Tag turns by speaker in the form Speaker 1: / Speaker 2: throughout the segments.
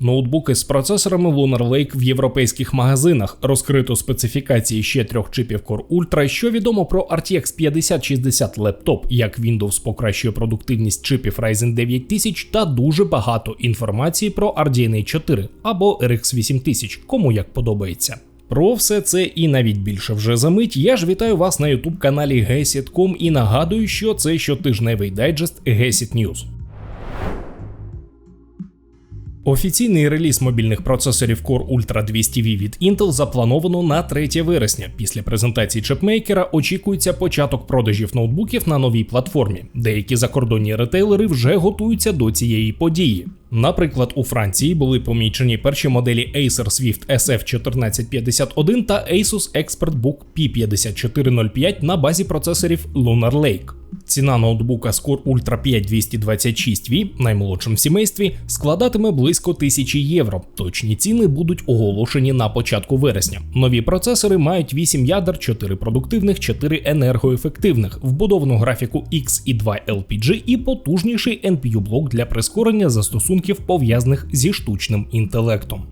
Speaker 1: Ноутбуки з процесорами Lunar Lake в європейських магазинах розкрито специфікації ще трьох чипів Core Ultra, що відомо про RTX 5060 лептоп, як Windows покращує продуктивність чипів Ryzen 9000 та дуже багато інформації про RDNA 4 або RX 8000, кому як подобається. Про все це і навіть більше вже за мить. Я ж вітаю вас на youtube каналі GESIT.com і нагадую, що це щотижневий дайджест GESIT News. Офіційний реліз мобільних процесорів Core Ultra 200V від Intel заплановано на 3 вересня. Після презентації чипмейкера очікується початок продажів ноутбуків на новій платформі. Деякі закордонні ретейлери вже готуються до цієї події. Наприклад, у Франції були помічені перші моделі Acer Swift SF1451 та Asus ExpertBook P5405 на базі процесорів Lunar Lake. Ціна ноутбука Core Ultra 5 226V, наймолодшим в сімействі, складатиме близько 1000 євро. Точні ціни будуть оголошені на початку вересня. Нові процесори мають 8 ядер, 4 продуктивних, 4 енергоефективних, вбудовану графіку X і 2 LPG і потужніший NPU блок для прискорення застосунків пов'язаних зі штучним інтелектом.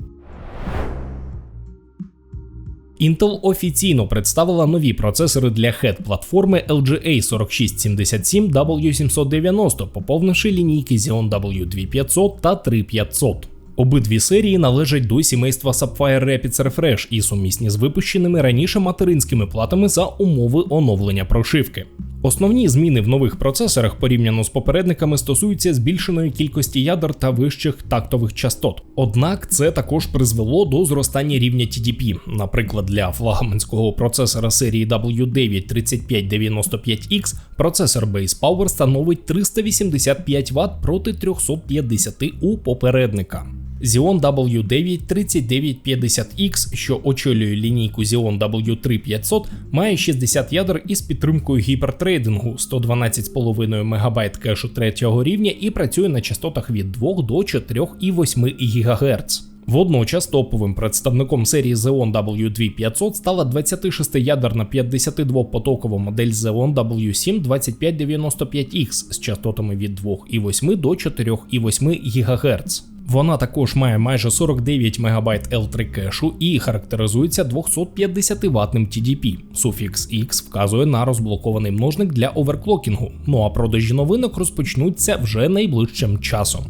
Speaker 1: Intel офіційно представила нові процесори для head платформи LGA 4677 W790, поповнивши лінійки Xeon W2500 та 3500. Обидві серії належать до сімейства Sapphire Rapids Refresh і сумісні з випущеними раніше материнськими платами за умови оновлення прошивки. Основні зміни в нових процесорах порівняно з попередниками стосуються збільшеної кількості ядер та вищих тактових частот. Однак це також призвело до зростання рівня TDP. Наприклад, для флагманського процесора серії W9 3595X процесор Base Power становить 385 Вт проти 350 у попередника. Xeon W9 3950X, що очолює лінійку Xeon W3500, має 60 ядер із підтримкою гіпертрейдингу, 112,5 МБ кешу третього рівня і працює на частотах від 2 до 4,8 ГГц. Водночас топовим представником серії Xeon W2500 стала 26-ядерна 52-потокова модель Xeon W7 2595X з частотами від 2,8 до 4,8 ГГц. Вона також має майже 49 МБ L3 кешу і характеризується 250 ватним TDP. Суфікс X вказує на розблокований множник для оверклокінгу. Ну а продажі новинок розпочнуться вже найближчим часом.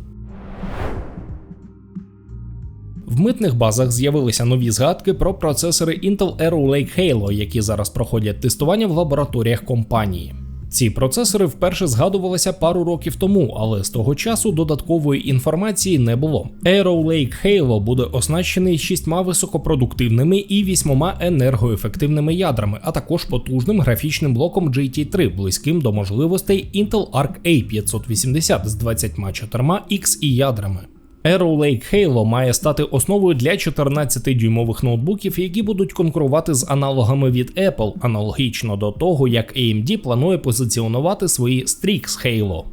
Speaker 1: В митних базах з'явилися нові згадки про процесори Intel Arrow Lake Halo, які зараз проходять тестування в лабораторіях компанії. Ці процесори вперше згадувалися пару років тому, але з того часу додаткової інформації не було. Arrow Lake Halo буде оснащений шістьма високопродуктивними і вісьмома енергоефективними ядрами, а також потужним графічним блоком GT3, близьким до можливостей Intel Arc A580 з 24 X і ядрами. Arrow Lake Halo має стати основою для 14-дюймових ноутбуків, які будуть конкурувати з аналогами від Apple, аналогічно до того, як AMD планує позиціонувати свої Strix Halo.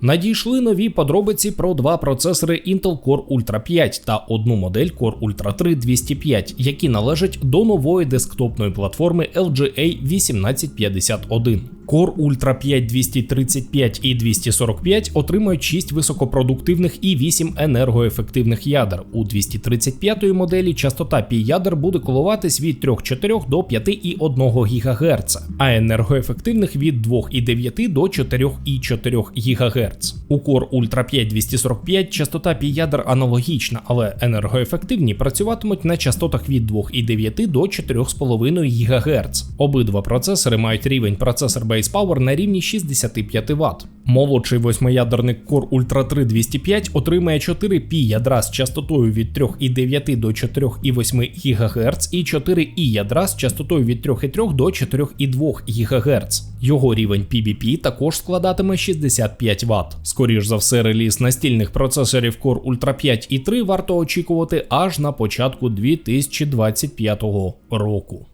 Speaker 1: Надійшли нові подробиці про два процесори Intel Core Ultra 5 та одну модель Core Ultra 3 205, які належать до нової десктопної платформи LGA 1851. Core Ultra 5 235 і 245 отримають 6 високопродуктивних і 8 енергоефективних ядер. У 235 моделі частота пі ядер буде коливатись від 3,4 до 5,1 ГГц, а енергоефективних від 2,9 до 4,4 ГГц. У Core Ultra 5 245 частота пі ядер аналогічна, але енергоефективні працюватимуть на частотах від 2,9 до 4,5 ГГц. Обидва процесори мають рівень процесор Base Power на рівні 65 Вт. Молодший восьмиядерник Core Ultra 3 205 отримає 4 пі ядра з частотою від 3,9 до 4,8 ГГц і 4 і ядра з частотою від 3,3 до 4,2 ГГц. Його рівень PBP також складатиме 65 Вт. Скоріш за все, реліз настільних процесорів Core Ultra 5 і 3 варто очікувати аж на початку 2025 року.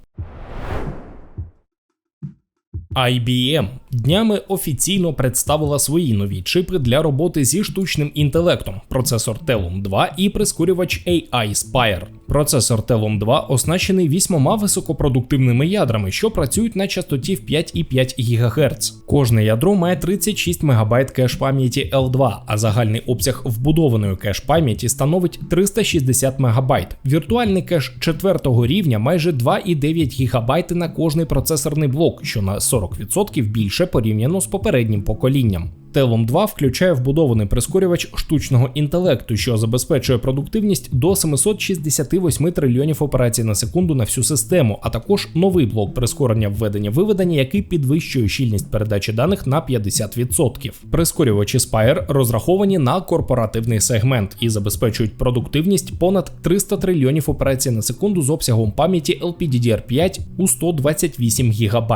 Speaker 1: IBM днями офіційно представила свої нові чипи для роботи зі штучним інтелектом, процесор Telum 2 і прискорювач AI Spire. Процесор Telum 2 оснащений вісьмома високопродуктивними ядрами, що працюють на частоті в 5,5 ГГц. Кожне ядро має 36 МБ кеш пам'яті L2, а загальний обсяг вбудованої кеш пам'яті становить 360 МБ. Віртуальний кеш четвертого рівня майже 2,9 ГБ на кожний процесорний блок, що на 40% більше порівняно з попереднім поколінням. Telum 2 включає вбудований прискорювач штучного інтелекту, що забезпечує продуктивність до 768 трильйонів операцій на секунду на всю систему, а також новий блок прискорення введення-виведення, який підвищує щільність передачі даних на 50%. Прискорювачі Spire розраховані на корпоративний сегмент і забезпечують продуктивність понад 300 трильйонів операцій на секунду з обсягом пам'яті LPDDR5 у 128 ГБ.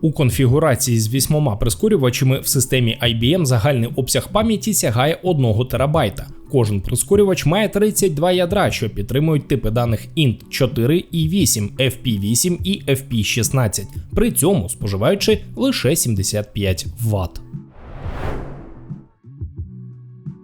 Speaker 1: У конфігурації з вісьмома прискорювачами в системі IBM IBM загальний обсяг пам'яті сягає 1 терабайта. Кожен прискорювач має 32 ядра, що підтримують типи даних int 4 і 8, FP8 і FP16, при цьому споживаючи лише 75 Вт.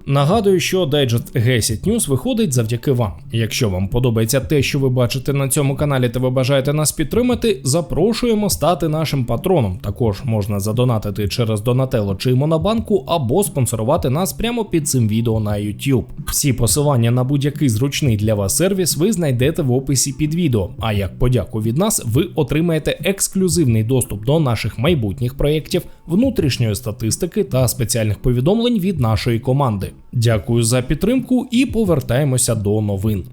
Speaker 1: Нагадую, що дайджест G10 News виходить завдяки вам. Якщо вам подобається те, що ви бачите на цьому каналі, та ви бажаєте нас підтримати, запрошуємо стати нашим патроном. Також можна задонатити через Donatello чи Монобанку або спонсорувати нас прямо під цим відео на YouTube. Всі посилання на будь-який зручний для вас сервіс ви знайдете в описі під відео. А як подяку від нас, ви отримаєте ексклюзивний доступ до наших майбутніх проєктів, внутрішньої статистики та спеціальних повідомлень від нашої команди. Дякую за підтримку і повертаємося до новин.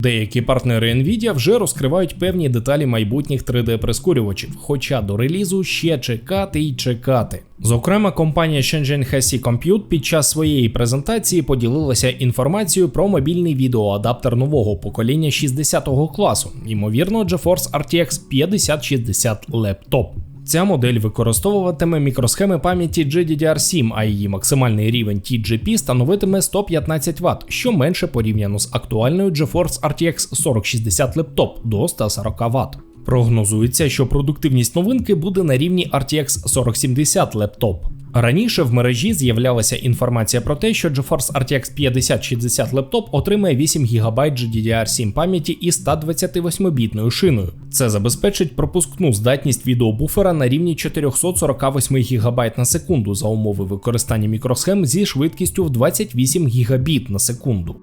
Speaker 1: Деякі партнери Nvidia вже розкривають певні деталі майбутніх 3D-прискорювачів, хоча до релізу ще чекати й чекати. Зокрема, компанія Shenzhen Hesi Compute під час своєї презентації поділилася інформацією про мобільний відеоадаптер нового покоління 60-го класу, ймовірно, GeForce RTX 5060 Laptop. Ця модель використовуватиме мікросхеми пам'яті GDDR7, а її максимальний рівень TGP становитиме 115 Вт, що менше порівняно з актуальною GeForce RTX 4060 Laptop до 140 Вт. Прогнозується, що продуктивність новинки буде на рівні RTX 4070 Laptop. Раніше в мережі з'являлася інформація про те, що GeForce RTX 5060 лептоп отримає 8 ГБ GDDR7 пам'яті із 128-бітною шиною. Це забезпечить пропускну здатність відеобуфера на рівні 448 ГБ на секунду за умови використання мікросхем зі швидкістю в 28 ГБ на секунду.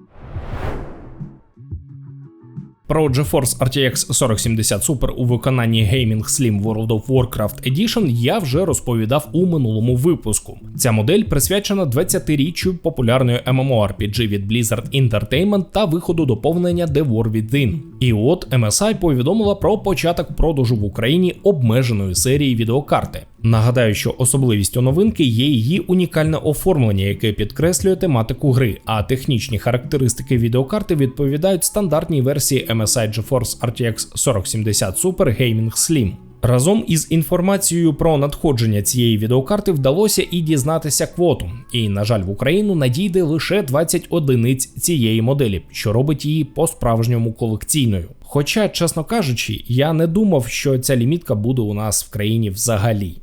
Speaker 1: Про GeForce RTX 4070 Super у виконанні Gaming Slim World of Warcraft Edition я вже розповідав у минулому випуску. Ця модель присвячена 20-річчю популярної MMORPG від Blizzard Entertainment та виходу доповнення The War Within. І от MSI повідомила про початок продажу в Україні обмеженої серії відеокарти. Нагадаю, що особливістю новинки є її унікальне оформлення, яке підкреслює тематику гри, а технічні характеристики відеокарти відповідають стандартній версії MSI GeForce RTX 4070 Super Gaming Slim. Разом із інформацією про надходження цієї відеокарти вдалося і дізнатися квоту. І, на жаль, в Україну надійде лише 20 одиниць цієї моделі, що робить її по-справжньому колекційною. Хоча, чесно кажучи, я не думав, що ця лімітка буде у нас в країні взагалі.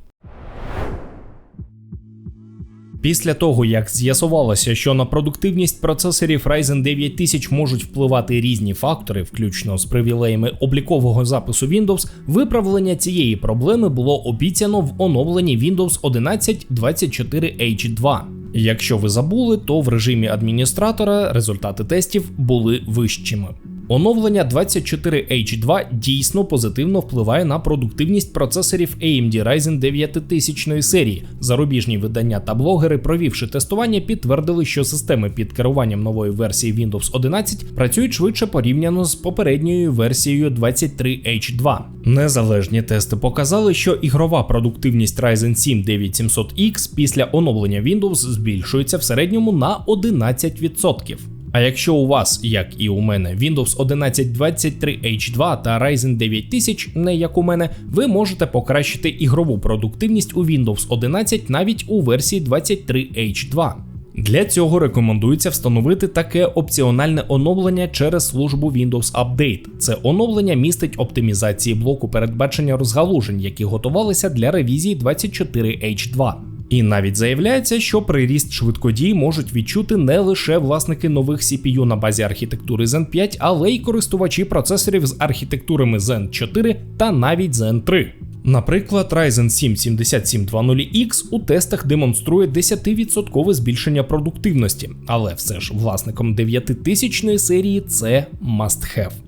Speaker 1: Після того, як з'ясувалося, що на продуктивність процесорів Ryzen 9000 можуть впливати різні фактори, включно з привілеями облікового запису Windows, виправлення цієї проблеми було обіцяно в оновленні Windows 11 24H2. Якщо ви забули, то в режимі адміністратора результати тестів були вищими. Оновлення 24H2 дійсно позитивно впливає на продуктивність процесорів AMD Ryzen 9000 серії. Зарубіжні видання та блогери, провівши тестування, підтвердили, що системи під керуванням нової версії Windows 11 працюють швидше порівняно з попередньою версією 23H2. Незалежні тести показали, що ігрова продуктивність Ryzen 7 9700X після оновлення Windows збільшується в середньому на 11%. А якщо у вас, як і у мене, Windows 11 23H2 та Ryzen 9000, не як у мене, ви можете покращити ігрову продуктивність у Windows 11 навіть у версії 23H2. Для цього рекомендується встановити таке опціональне оновлення через службу Windows Update. Це оновлення містить оптимізації блоку передбачення розгалужень, які готувалися для ревізії 24H2. І навіть заявляється, що приріст швидкодій можуть відчути не лише власники нових CPU на базі архітектури Zen 5, але й користувачі процесорів з архітектурами Zen 4 та навіть Zen 3. Наприклад, Ryzen 7 7720X у тестах демонструє 10% збільшення продуктивності, але все ж власником 9000 серії це must have.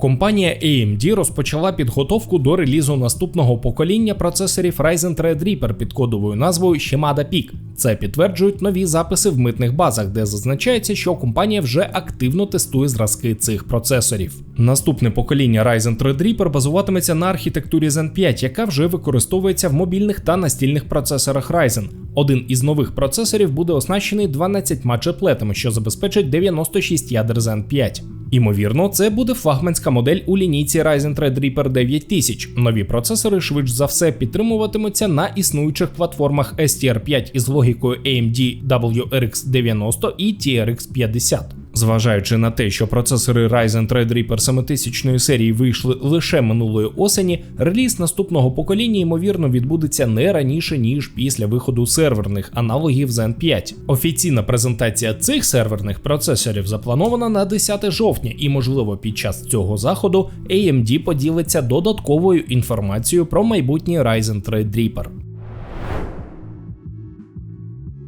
Speaker 1: Компанія AMD розпочала підготовку до релізу наступного покоління процесорів Ryzen Threadripper під кодовою назвою Shimada Peak. Це підтверджують нові записи в митних базах, де зазначається, що компанія вже активно тестує зразки цих процесорів. Наступне покоління Ryzen Threadripper базуватиметься на архітектурі Zen 5, яка вже використовується в мобільних та настільних процесорах Ryzen. Один із нових процесорів буде оснащений 12 чеплетами, що забезпечить 96 ядер Zen 5. Імовірно, це буде флагманська модель у лінійці Ryzen Threadripper 9000. Нові процесори швидш за все підтримуватимуться на існуючих платформах STR5 із логікою AMD WRX 90 і TRX 50. Зважаючи на те, що процесори Ryzen Threadripper 7000 серії вийшли лише минулої осені, реліз наступного покоління ймовірно відбудеться не раніше ніж після виходу серверних аналогів Zen 5. Офіційна презентація цих серверних процесорів запланована на 10 жовтня, і можливо під час цього заходу AMD поділиться додатковою інформацією про майбутній Ryzen Threadripper.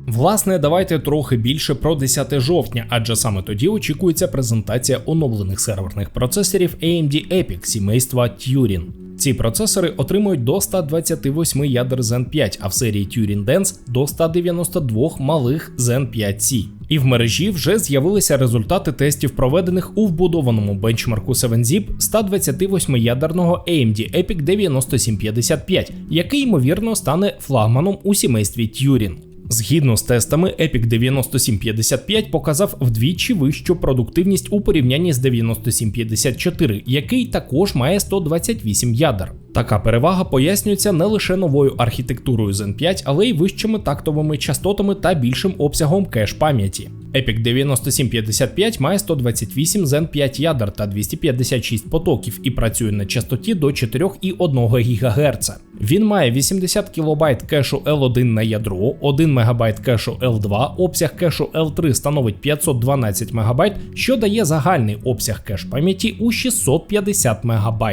Speaker 1: Власне, давайте трохи більше про 10 жовтня, адже саме тоді очікується презентація оновлених серверних процесорів AMD EPIC сімейства Turin. Ці процесори отримують до 128 ядер Zen 5, а в серії Turin Dance до 192 малих Zen 5C. І в мережі вже з'явилися результати тестів, проведених у вбудованому бенчмарку 7zip 128-ядерного AMD EPIC 9755, який ймовірно стане флагманом у сімействі Turin. Згідно з тестами, Epic 9755 показав вдвічі вищу продуктивність у порівнянні з 9754, який також має 128 ядер. Така перевага пояснюється не лише новою архітектурою Zen 5, але й вищими тактовими частотами та більшим обсягом кеш пам'яті. Epic 9755 має 128 Zen 5 ядер та 256 потоків і працює на частоті до 4,1 ГГц. Він має 80 кБ кешу L1 на ядро, 1 МБ кешу L2, обсяг кешу L3 становить 512 МБ, що дає загальний обсяг кеш пам'яті у 650 МБ.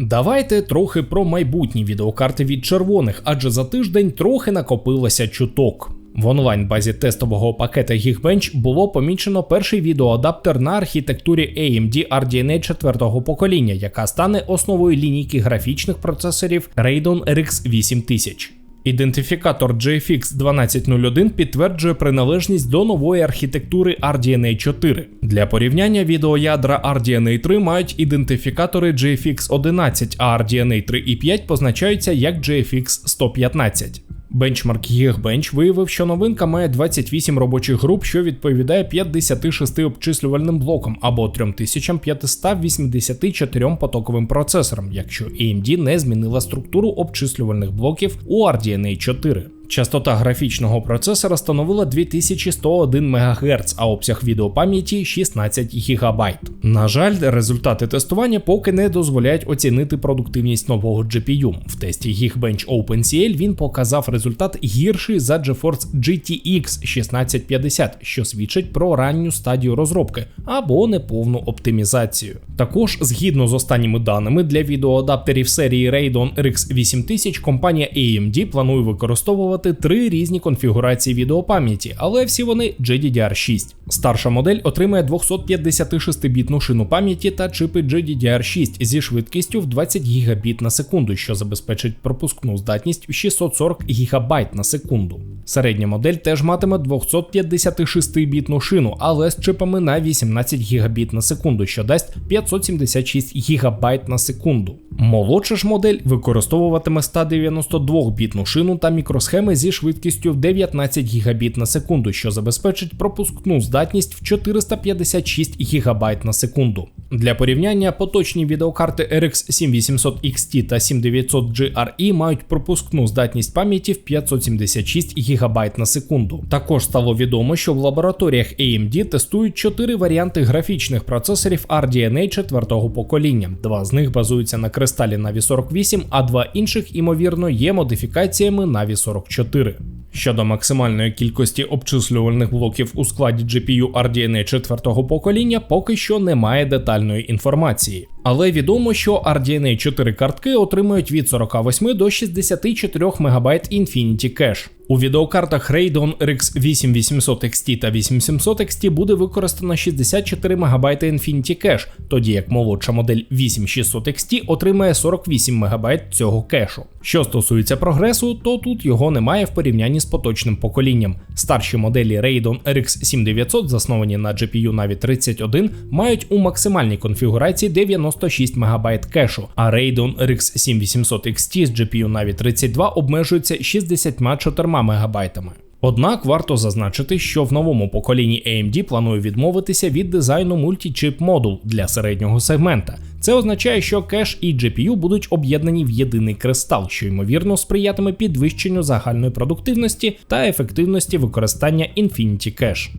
Speaker 1: Давайте трохи про майбутні відеокарти від червоних, адже за тиждень трохи накопилося чуток. В онлайн-базі тестового пакета Geekbench було помічено перший відеоадаптер на архітектурі AMD RDNA 4 покоління, яка стане основою лінійки графічних процесорів Radeon RX 8000. Ідентифікатор GFX 1201 підтверджує приналежність до нової архітектури RDNA 4. Для порівняння відеоядра RDNA 3 мають ідентифікатори GFX 11, а RDNA 3 і 5 позначаються як GFX 115. Бенчмарк Geekbench виявив, що новинка має 28 робочих груп, що відповідає 56 обчислювальним блокам або 3584 потоковим процесорам, якщо AMD не змінила структуру обчислювальних блоків у RDNA 4. Частота графічного процесора становила 2101 МГц, а обсяг відеопам'яті 16 ГБ. На жаль, результати тестування поки не дозволяють оцінити продуктивність нового GPU. В тесті Geekbench OpenCL він показав результат гірший за GeForce GTX 1650, що свідчить про ранню стадію розробки або неповну оптимізацію. Також, згідно з останніми даними для відеоадаптерів серії Radeon RX 8000, компанія AMD планує використовувати використовувати три різні конфігурації відеопам'яті, але всі вони GDDR6. Старша модель отримає 256-бітну шину пам'яті та чипи GDDR6 зі швидкістю в 20 Гбіт на секунду, що забезпечить пропускну здатність в 640 ГБ на секунду. Середня модель теж матиме 256-бітну шину, але з чипами на 18 Гбіт на секунду, що дасть 576 ГБ на секунду. Молодша ж модель використовуватиме 192-бітну шину та мікросхеми МБ зі швидкістю в 19 Гбіт на секунду, що забезпечить пропускну здатність в 456 ГБ на секунду. Для порівняння поточні відеокарти RX 7800 XT та 7900 GRE мають пропускну здатність пам'яті в 576 ГБ на секунду. Також стало відомо, що в лабораторіях AMD тестують чотири варіанти графічних процесорів RDNA четвертого покоління. Два з них базуються на кристалі Navi 48, а два інших, ймовірно, є модифікаціями Navi 44. 4. Щодо максимальної кількості обчислювальних блоків у складі GPU RDNA четвертого покоління, поки що немає детальної інформації. Але відомо, що RDNA 4 картки отримують від 48 до 64 МБ Infinity Cache. У відеокартах Radeon RX 8800 XT та 8700 XT буде використано 64 МБ Infinity Cache, тоді як молодша модель 8600 XT отримає 48 МБ цього кешу. Що стосується прогресу, то тут його немає в порівнянні з поточним поколінням. Старші моделі Radeon RX 7900, засновані на GPU Navi 31, мають у максимальній конфігурації 96 МБ кешу, а Radeon RX 7800 XT з GPU Navi 32 обмежується 64 МБ. Однак варто зазначити, що в новому поколінні AMD планує відмовитися від дизайну мультічіп модул для середнього сегмента. Це означає, що кеш і GPU будуть об'єднані в єдиний кристал, що ймовірно сприятиме підвищенню загальної продуктивності та ефективності використання Infinity Cache.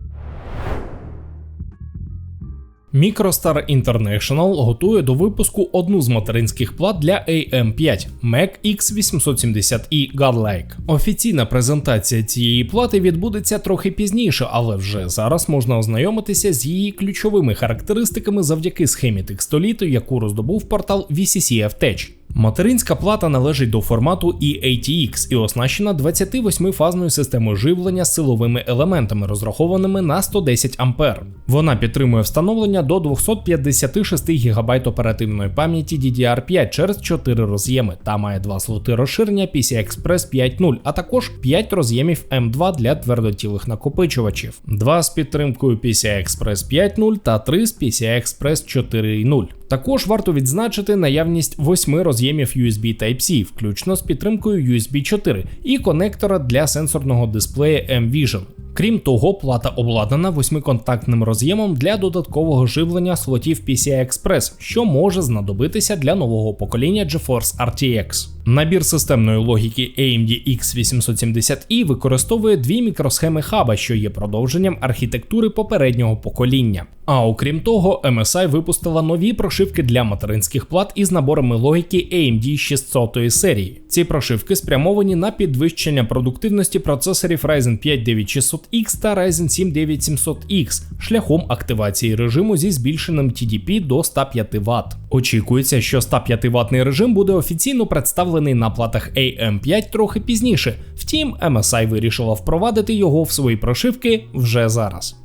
Speaker 1: Microstar International готує до випуску одну з материнських плат для AM5 Mac X870 і Godlike. Офіційна презентація цієї плати відбудеться трохи пізніше, але вже зараз можна ознайомитися з її ключовими характеристиками завдяки схемі текстоліту, яку роздобув портал VCCF Tech. Материнська плата належить до формату EATX і оснащена 28-фазною системою живлення з силовими елементами, розрахованими на 110 А. Вона підтримує встановлення до 256 ГБ оперативної пам'яті DDR5 через 4 роз'єми та має два слоти розширення PCI-Express 5.0, а також 5 роз'ємів M2 для твердотілих накопичувачів, 2 з підтримкою PCI-Express 5.0 та 3 з PCI-Express 4.0. Також варто відзначити наявність восьми роз'ємів USB Type-C, включно з підтримкою USB 4 і конектора для сенсорного дисплея M-Vision. Крім того, плата обладнана восьмиконтактним роз'ємом для додаткового живлення слотів PCI Express, що може знадобитися для нового покоління GeForce RTX. Набір системної логіки AMD X870E використовує дві мікросхеми хаба, що є продовженням архітектури попереднього покоління. А окрім того, MSI випустила нові прошивки для материнських плат із наборами логіки AMD 600 серії. Ці прошивки спрямовані на підвищення продуктивності процесорів Ryzen 5 9600X та Ryzen 7 9700X шляхом активації режиму зі збільшеним TDP до 105 Вт. Очікується, що 105 ватний режим буде офіційно представлений на платах AM5 трохи пізніше. Втім, MSI вирішила впровадити його в свої прошивки вже зараз.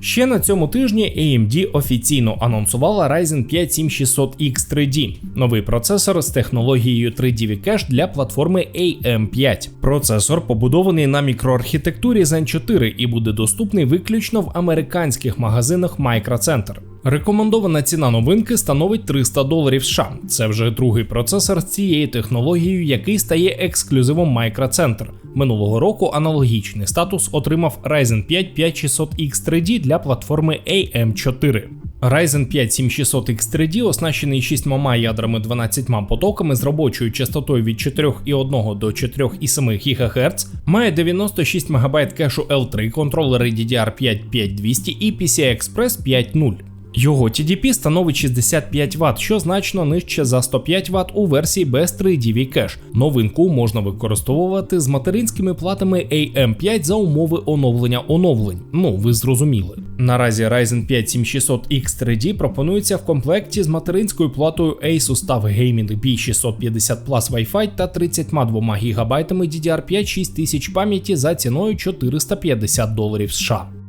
Speaker 1: Ще на цьому тижні AMD офіційно анонсувала Ryzen 5 7600X 3D, новий процесор з технологією 3D Cache для платформи AM5. Процесор побудований на мікроархітектурі Zen 4 і буде доступний виключно в американських магазинах Microcenter. Рекомендована ціна новинки становить 300 доларів США. Це вже другий процесор з цією технологією, який стає ексклюзивом Microcenter. Минулого року аналогічний статус отримав Ryzen 5 5600X 3D для платформи AM4. Ryzen 5 7600X 3D оснащений 6 ядрами 12 потоками з робочою частотою від 4,1 до 4,7 ГГц, має 96 МБ кешу L3, контролери DDR5 5200 і PCI Express 5.0. Його TDP становить 65 Вт, що значно нижче за 105 Вт у версії без 3DV Cache. Новинку можна використовувати з материнськими платами AM5 за умови оновлення оновлень. Ну, ви зрозуміли. Наразі Ryzen 5 7600X 3D пропонується в комплекті з материнською платою Asus TUF Gaming B650 Plus Wi-Fi та 32 ГБ DDR5 6000 пам'яті за ціною 450 доларів США.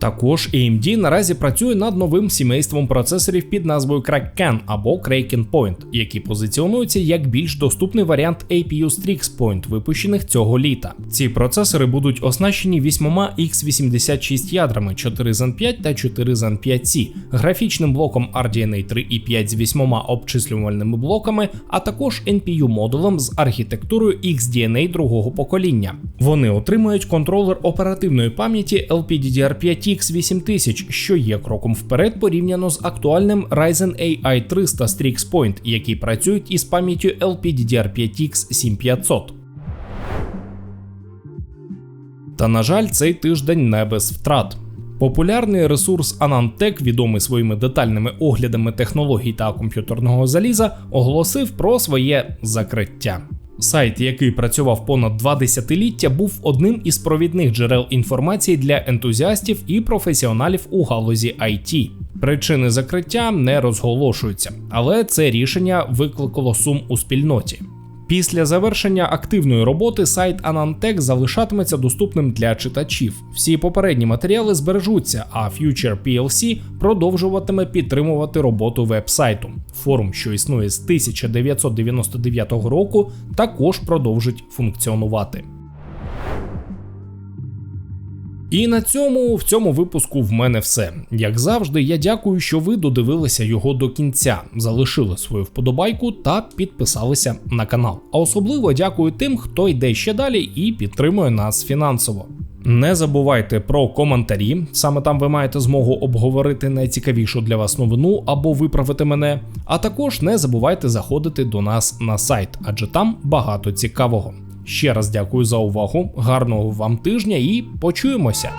Speaker 1: Також AMD наразі працює над новим сімейством процесорів під назвою Kraken або Kraken Point, які позиціонуються як більш доступний варіант APU Strix Point, випущених цього літа. Ці процесори будуть оснащені 8 x86 ядрами 4 Zen 5 та 4 Zen 5C, графічним блоком RDNA 3.5 з 8 обчислювальними блоками, а також NPU модулем з архітектурою XDNA другого покоління. Вони отримують контролер оперативної пам'яті LPDDR5 X8000, що є кроком вперед порівняно з актуальним Ryzen AI 300 Strix Point, які працюють із пам'яттю LPDDR5X 7500. Та на жаль, цей тиждень не без втрат. Популярний ресурс Anantech, відомий своїми детальними оглядами технологій та комп'ютерного заліза, оголосив про своє закриття. Сайт, який працював понад два десятиліття, був одним із провідних джерел інформації для ентузіастів і професіоналів у галузі IT. Причини закриття не розголошуються, але це рішення викликало сум у спільноті. Після завершення активної роботи сайт Anantech залишатиметься доступним для читачів. Всі попередні матеріали збережуться, а Future PLC продовжуватиме підтримувати роботу веб-сайту. Форум, що існує з 1999 року, також продовжить функціонувати. І на цьому в цьому випуску в мене все. Як завжди, я дякую, що ви додивилися його до кінця, залишили свою вподобайку та підписалися на канал. А особливо дякую тим, хто йде ще далі і підтримує нас фінансово. Не забувайте про коментарі, саме там ви маєте змогу обговорити найцікавішу для вас новину або виправити мене. А також не забувайте заходити до нас на сайт, адже там багато цікавого. Ще раз дякую за увагу, гарного вам тижня і почуємося.